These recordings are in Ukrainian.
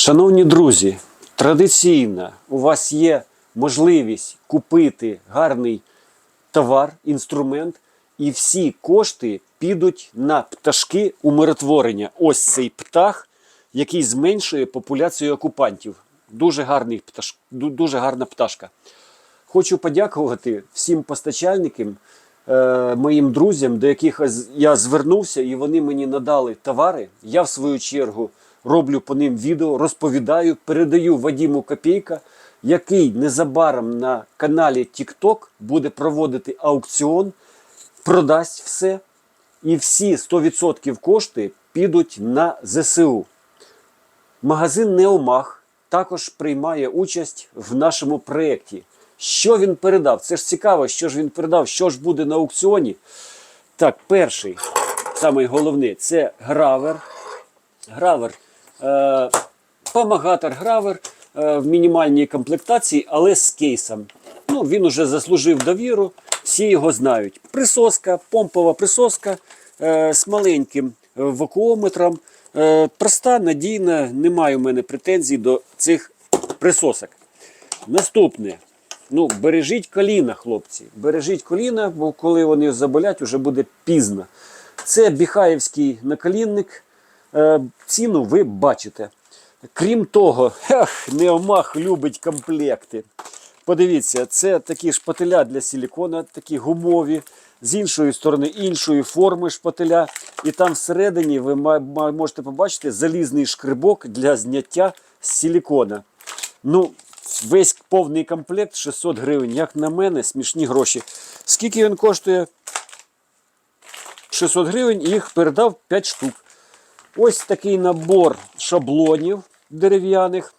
Шановні друзі, традиційно у вас є можливість купити гарний товар, інструмент, і всі кошти підуть на пташки умиротворення. Ось цей птах, який зменшує популяцію окупантів. Дуже гарний пташ... дуже гарна пташка. Хочу подякувати всім постачальникам, е, моїм друзям, до яких я звернувся, і вони мені надали товари. Я, в свою чергу, роблю по ним відео, розповідаю, передаю Вадіму Копійка, який незабаром на каналі TikTok буде проводити аукціон, продасть все, і всі 100% кошти підуть на ЗСУ. Магазин Неомах також приймає участь в нашому проєкті. Що він передав? Це ж цікаво, що ж він передав, що ж буде на аукціоні. Так, перший, самий це гравер. Гравер. Е, помагатор гравер е, в мінімальній комплектації, але з кейсом. Ну, він уже заслужив довіру, всі його знають. Присоска, помпова присоска е, з маленьким вакуометром. Проста, надійна, немає у мене претензій до цих присосок. Наступне. Ну, бережіть коліна, хлопці. Бережіть коліна, бо коли вони заболять, вже буде пізно. Це біхаївський наколінник. Е, ціну ви бачите. Крім того, ех, Неомах любить комплекти. Подивіться, це такі шпателя для силікона, такі гумові, з іншої сторони іншої форми шпателя. І там всередині ви можете побачити залізний шкрибок для зняття силікона. Ну, весь повний комплект 600 гривень. Як на мене, смішні гроші. Скільки він коштує? 600 гривень і їх передав 5 штук. Ось такий набор шаблонів дерев'яних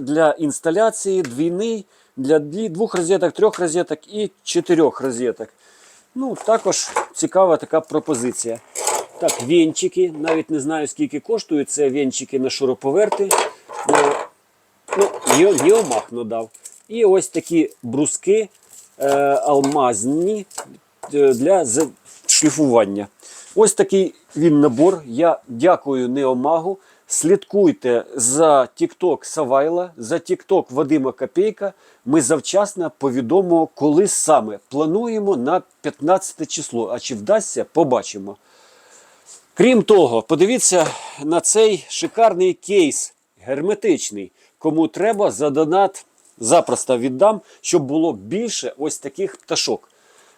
для інсталяції, двійний, для двох розеток, трьох розеток і чотирьох розеток. Ну, також цікава така пропозиція. Так, венчики, навіть не знаю скільки коштують. Це венчики на шуруповерти. Ну, ну, Ні- надав. І ось такі бруски е, алмазні е, для шліфування. Ось такий він набор. Я дякую Неомагу. Слідкуйте за TikTok Савайла, за TikTok Вадима Копейка. Ми завчасно повідомимо, коли саме плануємо на 15 число. А чи вдасться, побачимо. Крім того, подивіться на цей шикарний кейс, герметичний. Кому треба, за донат запросто віддам, щоб було більше ось таких пташок.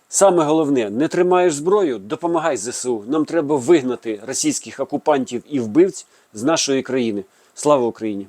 Саме головне, не тримаєш зброю, допомагай ЗСУ. Нам треба вигнати російських окупантів і вбивць з нашої країни. Слава Україні!